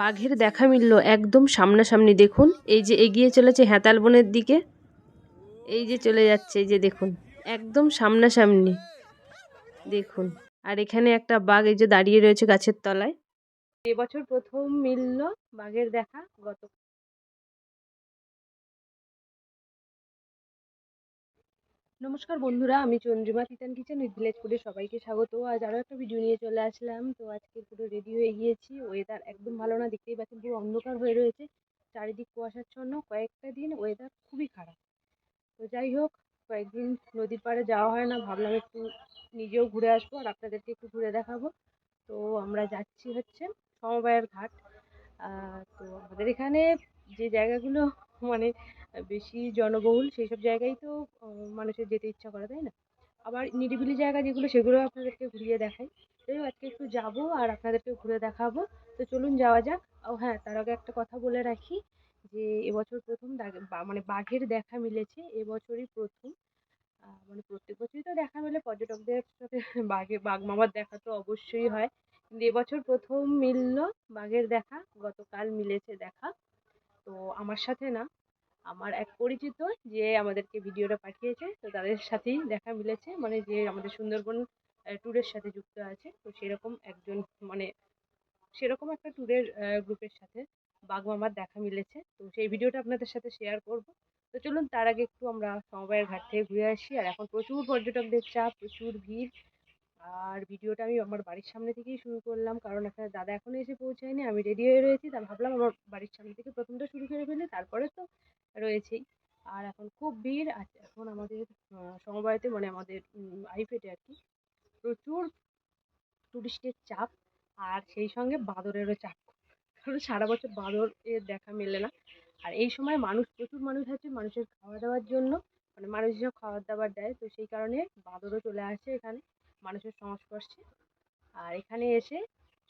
বাঘের দেখা মিলল একদম সামনাসামনি, দেখুন। এই যে এগিয়ে চলেছে হ্যাঁতাল বনের দিকে, এই যে চলে যাচ্ছে, এই যে দেখুন, একদম সামনাসামনি, দেখুন। আর এখানে একটা বাঘ, এই যে দাঁড়িয়ে রয়েছে গাছের তলায়। এবছর প্রথম মিলল বাঘের দেখা, গত নমস্কার বন্ধুরা, আমি Chandrima Titan kitchen with village ফুডে সবাইকে স্বাগত। আজ আরও একটা ভিডিও নিয়ে চলে আসলাম। তো আজকে পুরো রেডি হয়ে গিয়েছি। ওয়েদার একদম ভালো না, দেখতেই পাচ্ছেন পুরো অন্ধকার হয়ে রয়েছে। চারিদিক কুয়াশাচ্ছন্ন, কয়েকটা দিন ওয়েদার খুবই খারাপ। তো যাই হোক, কয়েকদিন নদীর পাড়ে যাওয়া হয় না, ভাবলাম একটু নিজেও ঘুরে আসব আর আপনাদেরকে একটু ঘুরে দেখাবো। তো আমরা যাচ্ছি হচ্ছে সমবায়ের ঘাট। তো আমাদের এখানে যে জায়গাগুলো মানে বেশি জনবহুল সেই সব জায়গায় তো মানুষের যেতে ইচ্ছা করে, তাই না? আবার নিরিবিলি জায়গা যেগুলো সেগুলো আপনাদেরকে ঘুরিয়ে দেখাই। যাই হোক, আজকে একটু যাব আর আপনাদেরকে ঘুরে দেখাবো। তো চলুন যাওয়া যাক। ও হ্যাঁ তার আগে একটা কথা বলে রাখি যে, এবছর প্রথম মানে বাঘের দেখা মিলেছে, এবছরই প্রথম। মানে প্রত্যেক বছরই তো দেখা মেলে, পর্যটকদের সাথে বাঘে, বাঘ মামার দেখা তো অবশ্যই হয়। কিন্তু এবছর প্রথম মিলল বাঘের দেখা, গতকাল মিলেছে দেখা। তো আমার সাথে না, আমার এক পরিচিত যে আমাদেরকে ভিডিওটা পাঠিয়েছে, তো তাদের সাথেই দেখা মিলেছে। মানে যে আমাদের সুন্দরবন ট্যুরের সাথে যুক্ত আছে। তো সেরকম একজন মানে সেরকম একটা ট্যুরের গ্রুপের সাথে বাঘ মামার দেখা মিলেছে। তো সেই ভিডিওটা আপনাদের সাথে শেয়ার করব। তো চলুন, তার আগে একটু আমরা সমবায়ের ঘাট থেকে ঘুরে আসি। আর এখন প্রচুর পর্যটকদের চাপ, প্রচুর ভিড়। আর ভিডিওটা আমি আমার বাড়ির সামনে থেকেই শুরু করলাম। কারণ একটা দাদা এখনও এসে পৌঁছায়নি, আমি রেডি হয়ে রয়েছি। তা ভাবলাম আমার বাড়ির সামনে থেকে প্রথমটা শুরু করে ফেলি, তারপরে তো রয়েছেই। আর এখন খুব ভিড়, আর এখন আমাদের সমবায়তে মানে আমাদের আইফেটে আর কি প্রচুর টুরিস্টের চাপ। আর সেই সঙ্গে বাঁদরেরও চাপ। কারণ সারা বছর বাঁদর এর দেখা মেলে না। আর এই সময় মানুষ, প্রচুর মানুষ আছে মানুষের খাওয়া দাওয়ার জন্য। মানে মানুষ যেসব খাবার দাবার দেয়। তো সেই কারণে বাঁদরও চলে আসে এখানে। মানুষের সংস্পর্শে। আর এখানে এসে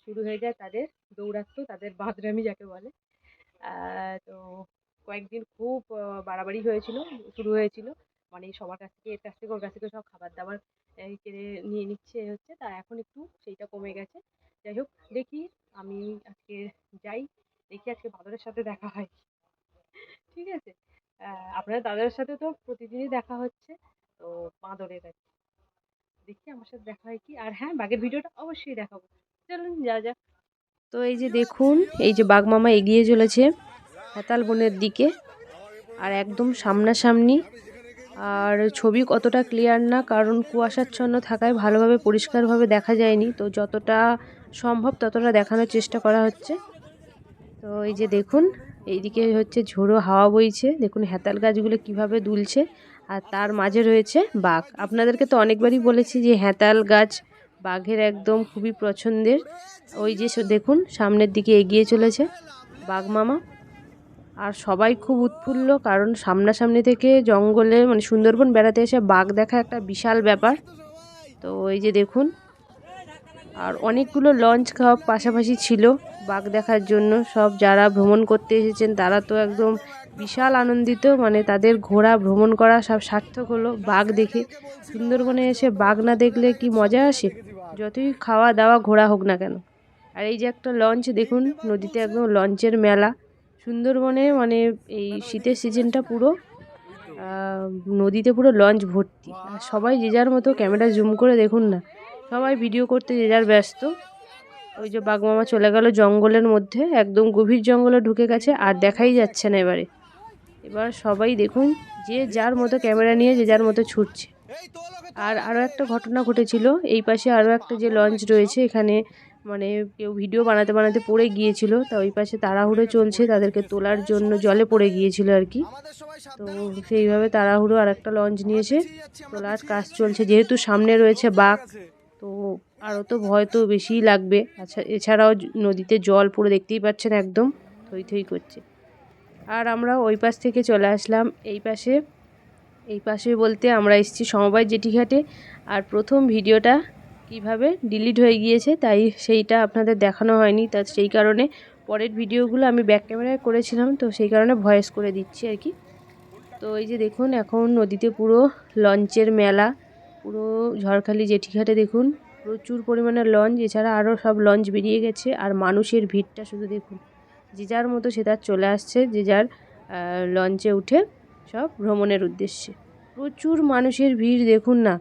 শুরু হয়ে যায় তাদের দৌরাত্ম্য তাদের বাঁদরামি যাকে বলে। তো কয়েকদিন খুব বাড়াবাড়ি হয়েছিল, শুরু হয়েছিল। মানে সবার কাছ থেকে, এর কাছ থেকে, ওর কাছ থেকে সব খাবার দাবার কেড়ে নিয়ে নিচ্ছে হচ্ছে। তা এখন একটু সেইটা কমে গেছে। যাই হোক, দেখি আমি আজকে যাই, দেখি আজকে বাদরের সাথে দেখা হয় ঠিক আছে? আপনার দাদার সাথে তো প্রতিদিনই দেখা হচ্ছে। তো বাঁদরের আর দেখি, আমার সাথে দেখা হয় কি? আর হ্যাঁ বাঘের ভিডিওটা অবশ্যই দেখাবো। চলুন, যা যাক। তো এই যে দেখুন, এই যে বাঘ মামা এগিয়ে চলেছে হেতাল বনের দিকে আর একদম সামনাসামনি। আর ছবি কতটা ক্লিয়ার না, কারণ কুয়াশাচ্ছন্ন থাকায় ভালোভাবে, পরিষ্কারভাবে দেখা যায়নি। তো যতটা সম্ভব ততটা দেখানোর চেষ্টা করা হচ্ছে। তো এই যে দেখুন, এইদিকে হচ্ছে ঝোড়ো হাওয়া বইছে। দেখুন হেতাল গাছগুলো কীভাবে দুলছে। আর তার মাঝে রয়েছে বাঘ। আপনাদেরকে তো অনেকবারই বলেছি যে হেতাল গাছ বাঘের একদম খুবই পছন্দের। ওই যে দেখুন, সামনের দিকে এগিয়ে চলেছে বাঘ মামা। আর সবাই খুব উৎফুল্ল, কারণ সামনাসামনি থেকে জঙ্গলে মানে সুন্দরবন বেড়াতে এসে বাঘ দেখা একটা বিশাল ব্যাপার। তো ওই যে দেখুন, আর অনেকগুলো লঞ্চ খাওয়া পাশাপাশি ছিল বাঘ দেখার জন্য। সব যারা ভ্রমণ করতে এসেছেন, তারা তো একদম বিশাল আনন্দিত মানে তাদের ঘোরা ভ্রমণ করা সব সার্থক হলো। বাঘ দেখে সুন্দরবনে এসে বাঘ না দেখলে কি মজা আসে? যতই খাওয়া দাওয়া ঘোরা হোক না কেন। আর এই যে একটা লঞ্চ দেখুন, নদীতে একদম লঞ্চের মেলা। সুন্দরবনে মানে এই শীতের সিজনটা পুরো নদীতে পুরো লঞ্চ ভর্তি। আর সবাই যে যার মতো ক্যামেরা জুম করে দেখুন না, সবাই ভিডিও করতে যে যার ব্যস্ত। ওই যে বাঘমামা চলে গেল জঙ্গলের মধ্যে, একদম গভীর জঙ্গলে ঢুকে গেছে, আর দেখাই যাচ্ছে না এবারে। এবার সবাই দেখুন, যে যার মতো ক্যামেরা নিয়ে, যে যার মতো ছুটছে। আর আরও একটা ঘটনা ঘটেছিল, এই পাশে আরও একটা যে লঞ্চ রয়েছে, এখানে মানে কেউ ভিডিও বানাতে বানাতে পড়ে গিয়েছিল, তা ওই পাশে তাড়াহুড়ো চলছে, তাদেরকে তোলার জন্য জলে পড়ে গিয়েছিল আর কি। তো সেইভাবে তাড়াহুড়ো আর একটা লঞ্চ নিয়েছে, তোলার কাজ চলছে, যেহেতু সামনে রয়েছে বাঘ, তো আরও তো ভয় তো বেশিই লাগবে। আচ্ছা এছাড়াও নদীতে জল পুরো দেখতেই পাচ্ছেন একদম, থই থই করছে। আর আমরা ওই পাশ থেকে চলে আসলাম এই পাশে। এই পাশে বলতে আমরা এসেছি সমবায় জেটিঘাটে। আর প্রথম ভিডিওটা কীভাবে ডিলিট হয়ে গিয়েছে তাই সেইটা আপনাদের দেখানো হয়নি। তা সেই কারণে পরের ভিডিওগুলো আমি ব্যাক ক্যামেরায় করেছিলাম, তো সেই কারণে ভয়েস করে দিচ্ছি আর কি। তো এই যে দেখুন, এখন নদীতে পুরো লঞ্চের মেলা, পুরো ঝড়খালি জেঠিঘাটে দেখুন, প্রচুর পরিমাণে লঞ্চ, এছাড়া আরও সব লঞ্চ বেরিয়ে গেছে, আর মানুষের ভিড়টা শুধু দেখুন। যে যার মতো সে তার চলে আসছে, যে যার লঞ্চে উঠে সব ভ্রমণের উদ্দেশ্যে। প্রচুর মানুষের ভিড়, দেখুন না।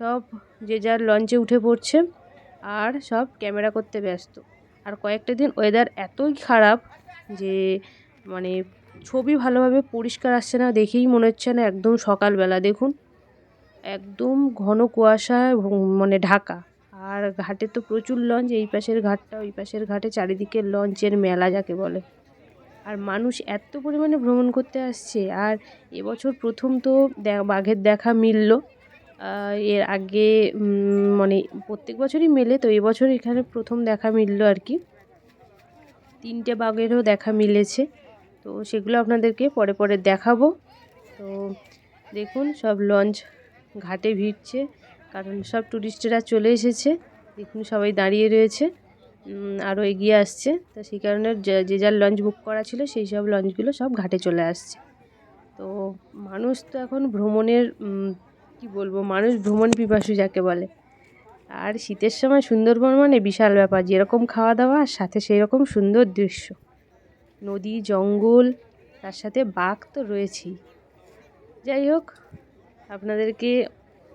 সব যে যার লঞ্চে উঠে পড়ছে আর সব ক্যামেরা করতে ব্যস্ত। আর কয়েকটা দিন ওয়েদার এতই খারাপ যে মানে ছবি ভালোভাবে পরিষ্কার আসছে না দেখেই মনে হচ্ছে না একদম সকালবেলা, দেখুন। একদম ঘন কুয়াশায় মানে ঢাকা। আর ঘাটে তো প্রচুর লঞ্চ, এই পাশের ঘাটটা ওই পাশের ঘাটে চারিদিকে লঞ্চের মেলা যাকে বলে। আর মানুষ এত পরিমাণে ভ্রমণ করতে আসছে, আর এবছর প্রথম তো বাঘের দেখা মিলল। এর আগে মানে প্রত্যেক বছরই মেলে, তো এবছর এখানে প্রথম দেখা মিলল আর কি। তিনটে বাঘেরও দেখা মিলেছে, তো সেগুলো আপনাদেরকে পরে পরে দেখাবো। তো দেখুন, সব লঞ্চ ঘাটে ভিড়ছে। কারণ সব ট্যুরিস্টরা চলে এসেছে। দেখুন সবাই দাঁড়িয়ে রয়েছে। আরও এগিয়ে আসছে। তো সেই কারণে যে যার লঞ্চ বুক করা ছিল, সেই সব লঞ্চগুলো সব ঘাটে চলে আসছে। তো মানুষ তো এখন ভ্রমণের কি বলব, মানুষ ভ্রমণ পিপাসু যাকে বলে। আর শীতের সময় সুন্দরবন মানে বিশাল ব্যাপার। যেরকম খাওয়া দাওয়া, আর সাথে সেই রকম সুন্দর দৃশ্য। নদী, জঙ্গল, তার সাথে বাঘ তো রয়েছেই। যাই হোক, আপনাদেরকে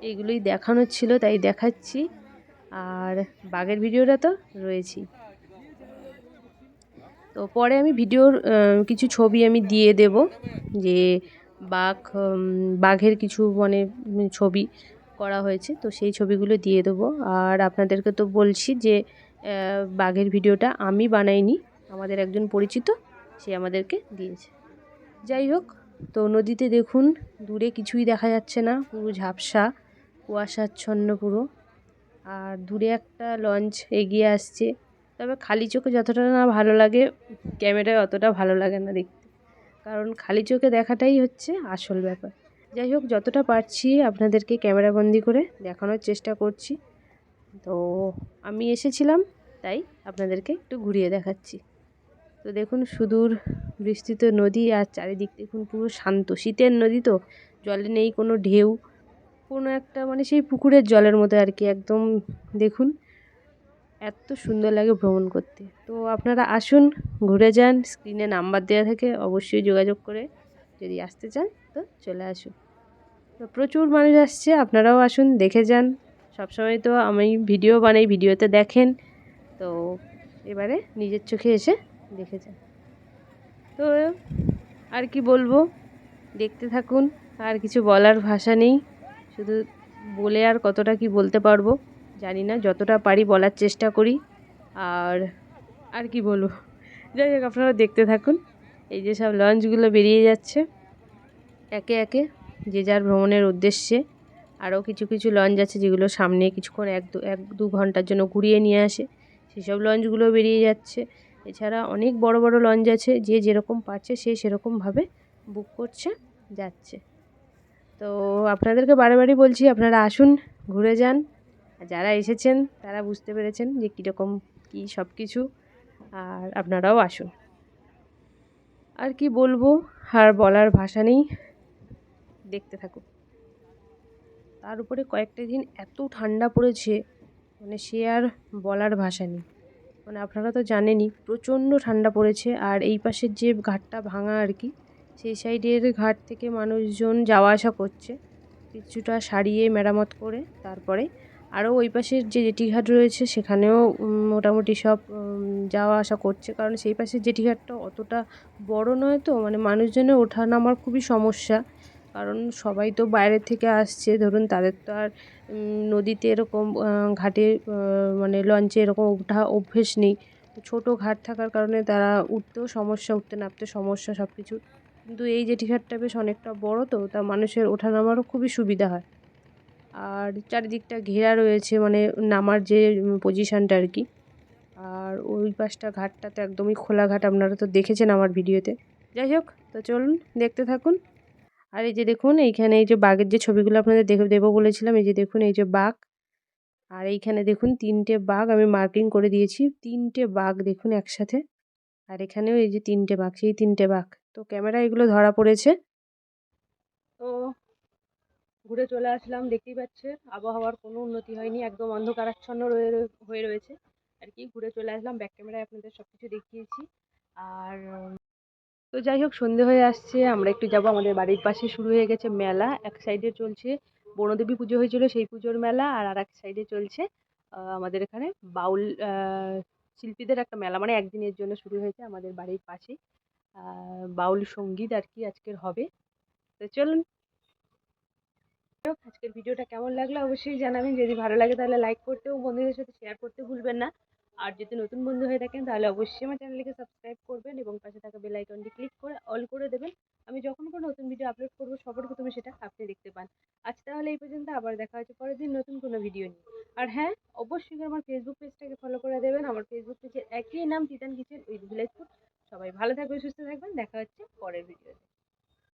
এগুলোই দেখানোর ছিল, তাই দেখাচ্ছি। আর বাঘের ভিডিওটা তো রয়েছেই। তো পরে আমি ভিডিওর কিছু ছবি আমি দিয়ে দেব, যে বাঘ বাঘের কিছু মানে ছবি করা হয়েছে, তো সেই ছবিগুলো দিয়ে দেবো। আর আপনাদেরকে তো বলছি যে বাঘের ভিডিওটা আমি বানাইনি, আমাদের একজন পরিচিত, সে আমাদেরকে দিয়েছে। যাই হোক, তো নদীতে দেখুন, দূরে কিছুই দেখা যাচ্ছে না, পুরো ঝাপসা। কুয়াশাচ্ছন্ন পুরো। আর দূরে একটা লঞ্চ এগিয়ে আসছে। তবে খালি চোখে যতটা না ভালো লাগে, ক্যামেরায় অতটা ভালো লাগে না দেখতে। কারণ খালি চোখে দেখাটাই হচ্ছে আসল ব্যাপার। যাই হোক, যতটা পারছি আপনাদেরকে ক্যামেরাবন্দি করে দেখানোর চেষ্টা করছি। তো আমি এসেছিলাম, তাই আপনাদেরকে একটু ঘুরিয়ে দেখাচ্ছি। তো দেখুন, সুদূর বিস্তৃত নদী আর চারিদিক দেখুন পুরো শান্ত। শীতের নদী তো, জলে নেই কোনো ঢেউ। কোনো একটা মানে সেই পুকুরের জলের মতো আর কি, একদম দেখুন। এত সুন্দর লাগে ভ্রমণ করতে। তো আপনারা আসুন, ঘুরে যান স্ক্রিনে নাম্বার দেওয়া থাকে, অবশ্যই যোগাযোগ করে যদি আসতে চান, তো চলে আসুন। তো প্রচুর মানুষ আসছে, আপনারাও আসুন, দেখে যান। সবসময় তো আমি ভিডিও বানাই ভিডিওতে দেখেন। তো এবারে নিজের চোখে এসে দেখে যান। তো আর কি বলব, দেখতে থাকুন, আর কিছু বলার ভাষা নেই। শুধু বলে আর কতটা কি বলতে পারব? জানি না, যতটা পারি বলার চেষ্টা করি। আর আর কি বলব? যাই হোক, আপনারা দেখতে থাকুন। এই যে সব লঞ্চগুলো বেরিয়ে যাচ্ছে। একে একে, যে যার ভ্রমণের উদ্দেশ্যে। আরও কিছু কিছু লঞ্চ আছে যেগুলো সামনে কিছুক্ষণ, এক দু এক দু ঘণ্টার জন্য ঘুরিয়ে নিয়ে আসে। সেসব লঞ্চগুলো বেরিয়ে যাচ্ছে। এছাড়া অনেক বড় বড় লঞ্চ আছে। যে যেরকম পাচ্ছে সে সেরকমভাবে বুক করছে, যাচ্ছে। তো আপনাদেরকে বারে বলছি, আপনারা আসুন, ঘুরে যান। যারা এসেছেন, তারা বুঝতে পেরেছেন যে কীরকম কী সব কিছু আর আপনারাও আসুন। আর কি বলব, আর বলার ভাষা নেই। দেখতে থাকুন। তার উপরে কয়েকটা দিন এত ঠান্ডা পড়েছে মানে সে আর বলার ভাষা নেই। মানে আপনারা তো জানেনই, প্রচণ্ড ঠান্ডা পড়েছে। আর এই পাশের যে ঘাটটা ভাঙা আর কি সেই সাইডের ঘাট থেকে মানুষজন যাওয়া আসা করছে। কিছুটা সারিয়ে মেরামত করে তারপরে আরও ওই পাশের যে জেটিঘাট রয়েছে সেখানেও মোটামুটি সব যাওয়া আসা করছে। কারণ সেই পাশের জেটিঘাটটা অতটা বড় নয় তো মানে মানুষজনের ওঠা নামার খুবই সমস্যা। কারণ সবাই তো বাইরে থেকে আসছে, ধরুন তাদের তো আর নদীতে এরকম ঘাটে মানে লঞ্চে এরকম ওঠা অভ্যেস নেই। ছোটো ঘাট থাকার কারণে তারা উঠতেও সমস্যা, উঠতে নামতে সমস্যা সব কিছু কিন্তু এই যে জেটিঘাটটা বেশ অনেকটা বড় তো, তা মানুষের ওঠা নামারও খুবই সুবিধা হয়। আর চারিদিকটা ঘেরা রয়েছে মানে নামার যে পজিশানটা আর কি। আর ওই পাশটা ঘাটটা তো একদমই খোলা ঘাট, আপনারা তো দেখেছেন আমার ভিডিওতে। যাই হোক, তো চলুন, দেখতে থাকুন। আর এই যে দেখুন, এইখানে এই যে বাঘের যে ছবিগুলো আপনাদের দেখে, দেবো বলেছিলাম, এই যে দেখুন, এই যে বাঘ। আর এইখানে দেখুন, তিনটে বাঘ, আমি মার্কিং করে দিয়েছি, তিনটে বাঘ দেখুন একসাথে। আর এখানেও এই যে তিনটে বাঘ, সেই তিনটে বাঘ। তো ক্যামেরা এগুলো ধরা পড়েছে। তো ঘুরে চলে আসলাম, দেখতেই পাচ্ছেন আবহাওয়ার কোনো উন্নতি হয়নি, একদম অন্ধকারাচ্ছন্ন রয়ে হয়ে রয়েছে। আর কি, ঘুরে চলে আসলাম ব্যাক ক্যামেরায় আপনাদের সব কিছু দেখিয়েছি। আর তো যাই হোক, সন্ধে হয়ে আসছে, আমরা একটু যাব আমাদের বাড়ির পাশে, শুরু হয়ে গেছে মেলা। এক সাইডে চলছে বনদেবী পুজো হয়েছিল, সেই পুজোর মেলা, আর আর এক সাইডে চলছে আমাদের এখানে বাউল শিল্পীদের একটা মেলা মানে একদিনের জন্য শুরু হয়েছে আমাদের বাড়ির পাশেই। বাউল সংগীত আর কি আজকের হবে। তো চলুন। আজকের ভিডিওটা কেমন লাগল অবশ্যই জানাবেন। যদি ভালো লাগে তাহলে লাইক করতেও, বন্ধুদের সাথে শেয়ার করতে ভুলবেন না। আর যদি নতুন বন্ধু হয়ে থাকেন তাহলে অবশ্যই আমার চ্যানেলটিকে সাবস্ক্রাইব করবেন এবং পাশে থাকা বেল আইকনটি ক্লিক করে অল করে দেবেন। আমি যখন কোনো নতুন ভিডিও আপলোড করব, সবার প্রথমে সেটা আপনি দেখতে পান। আজ তাহলে এই পর্যন্ত, আবার দেখা হচ্ছে পরের দিন নতুন কোনো ভিডিও নিয়ে। আর হ্যাঁ অবশ্যই আমার ফেসবুক পেজটাকে ফলো করে দেবেন। আমার ফেসবুক পেজের একই নাম তিতান কিচেন উইথ ভিলেজ সবাই ভালো থাকবেন সুস্থ থাকবেন। দেখা হচ্ছে পরের ভিডিওতে